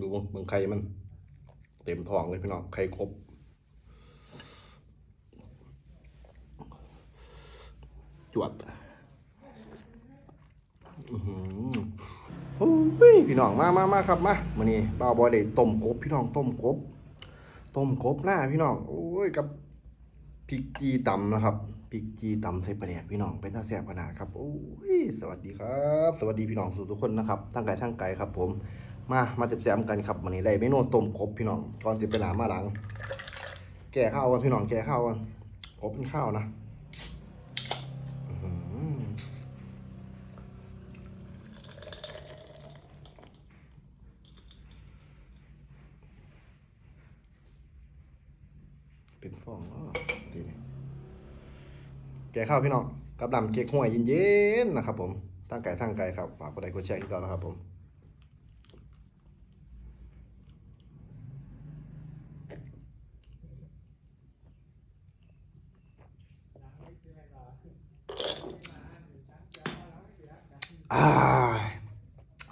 ดูเมืองไข่มัน เต็มท้องเลยพี่น้องไข่ครบจวดอื้อหือโอ้ยพี่น้องมามามาครับมามื้อนี้บ่าบอยได้ต้มกบพี่น้องต้มกบต้มกบหน้าพี่น้องโอ้ยกับพริกจีตำนะครับพริกจีตำใส่ปลาแดกพี่น้องเป็นท่าแซ่บขนาดครับโอ้ยสวัสดีครับ สวัสดีพี่น้องสู่ทุกคนนะครับทั้งไก่ทั้งไก่ครับผม มา มาแซ่บๆกันครับวันนี้ได้เมนูต้มกบพี่น้องก่อนจะไปหนามาหลัง แก่ข้าวกันพี่น้องแก่ข้าวกันกบเป็นข้าวนะเป็นฟองอ๋อดีนี่แก่ข้าวพี่น้องกับดำเก๊กห้วยเย็นๆนะครับผมตั้งไก่ทั้งไก่ครับฝากกดไลค์กดแชร์อีกก่อนนะครับผม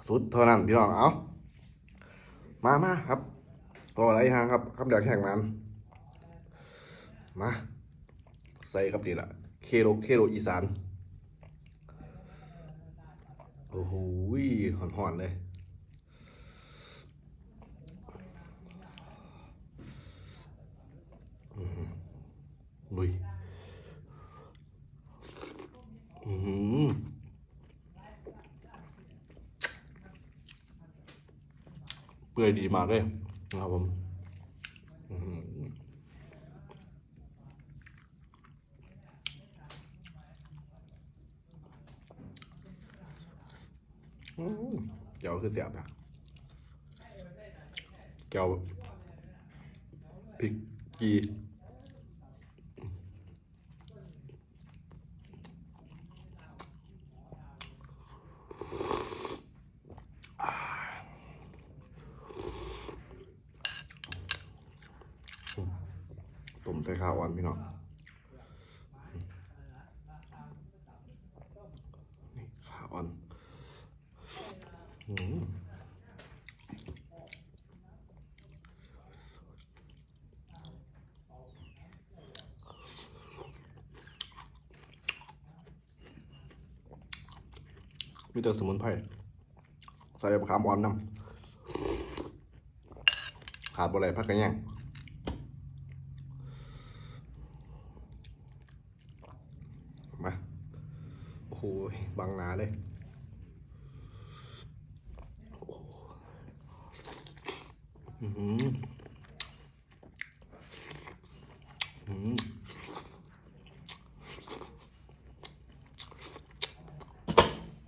สุดเท่านั้นพี่น้องเอามามาครับตัวอะไรฮะครับคำเดียวแข่งมันมา ใส่ครับดีละเคโรเคโรอีสานโอ้โหหอนๆเลยอื้อหือลุยอือหือ เปื่อยดีมากเลยนะครับผมเจียวคือเสียบนะเจียวพริกกี ต้มใส่ข้าวอ่อนพี่น้องนี่ข้าวอ่อนมีแต่สมุนไพรใส่ใบมะขามอ่อนน้ำขาดบ่ไรพักกันยัง มา โอ้โหบางหนาเลยอืมอหืม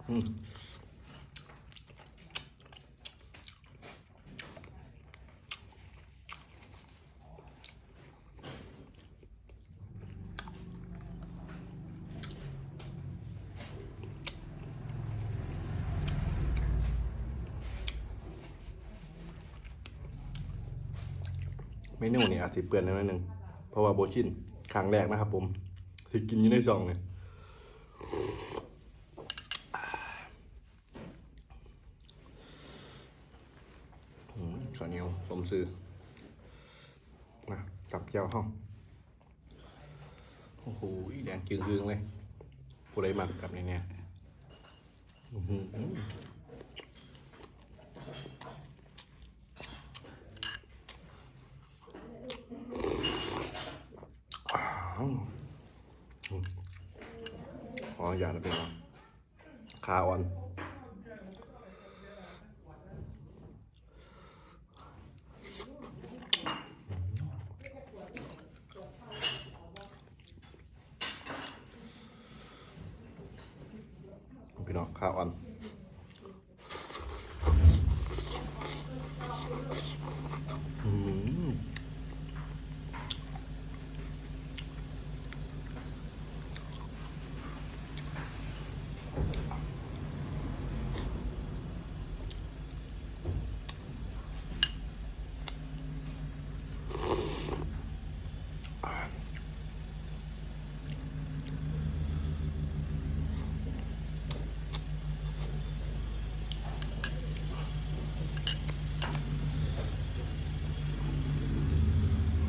อืม เมนูนี่อาจสิเปื่อนนิดนึงเพราะว่าโบชินครั้งแรกนะครับ ผมสิกินอยู่ในซองเนี่ยข้าวเหนียวสมซื้อมาจับแก้วห้องโอ้โหแดงจึงๆเลยผู้ใดมากับเนี่ยเนี่ย อื้อหืออย่างนะเป็นว่าคาออนพี่น้องคาออน อืม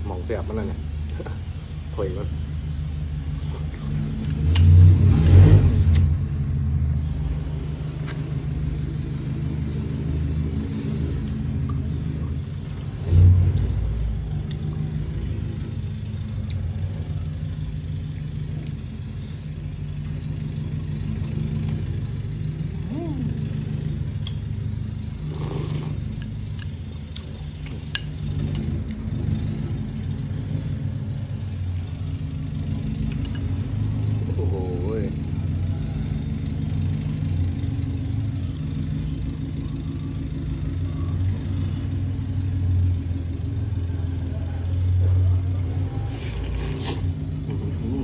อ แสบมันนั่นเนี่ยถอยมันโอ้โหยอื้อหือ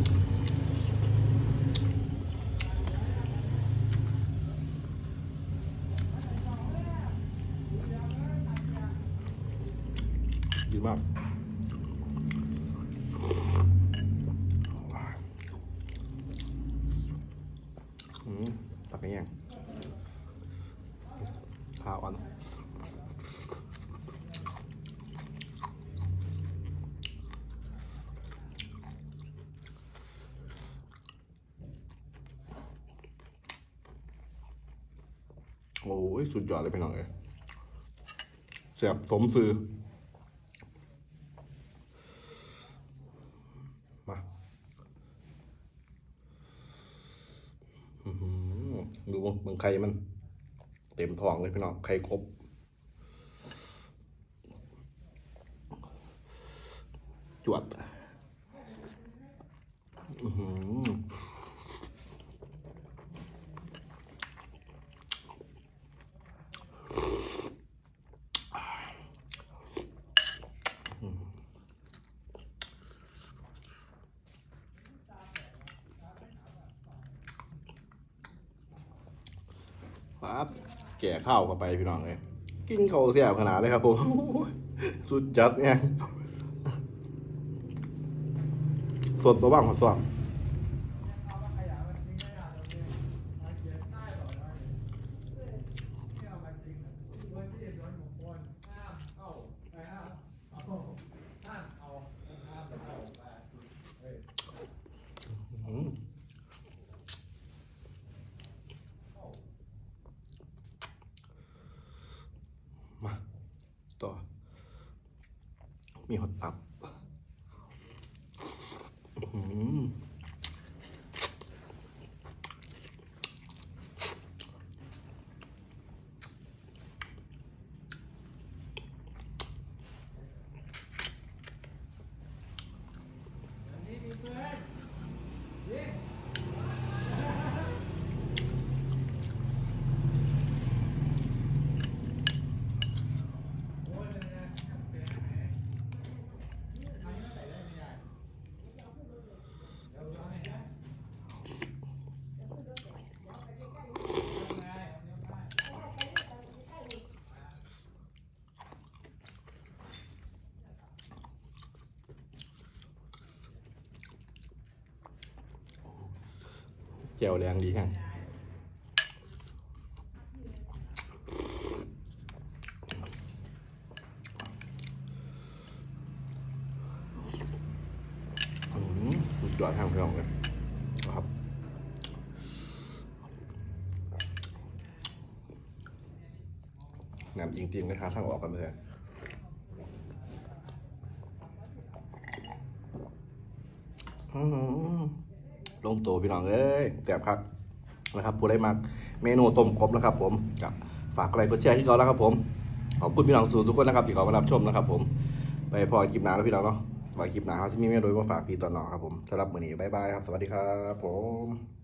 ดีมาก อืม ตักไปยังข้าวอันโอ้ยสุดยอดเลยพี่น้องเอ้ยแซ่บสมซื้อ มา อื้อหือดู เมืองไข่มัน เต็มท้องเลยพี่น้องไข่ครบจวดอือหือ ปั๊บแก่ข้าวเข้าไปพี่น้องเลยกินข้าวเสียบขนาดเลยครับผมสุดจัดเนี่ยสดระว่างหัวสว่าง อืมมาต่อ มีหดตับอื้อหือ แจวแรงดีฮะอืมสุดยอดทางเพี่องเลยครับน้ำจริงๆนะครับทางออกกันเลยอื้อหือ ลงตัวพี่น้องเอ้ยแซ่บครับนะครับผู้ใดมักเมนูต้มกบนะครับ ผมกับฝากอะไรกดแชร์ที่เขาแล้วครับ ผมขอบคุณพี่น้องสู่ทุกคนนะครับที่เขามารับชมนะครับ ผมไปพอคลิปหนาแล้วพี่น้องเนาะไว้คลิปหนาเขาจะมีเมนูมาฝากพี่ตอนหนอครับผมสำหรับมื้อนี้บ๊ายบายครับสวัสดีครับผม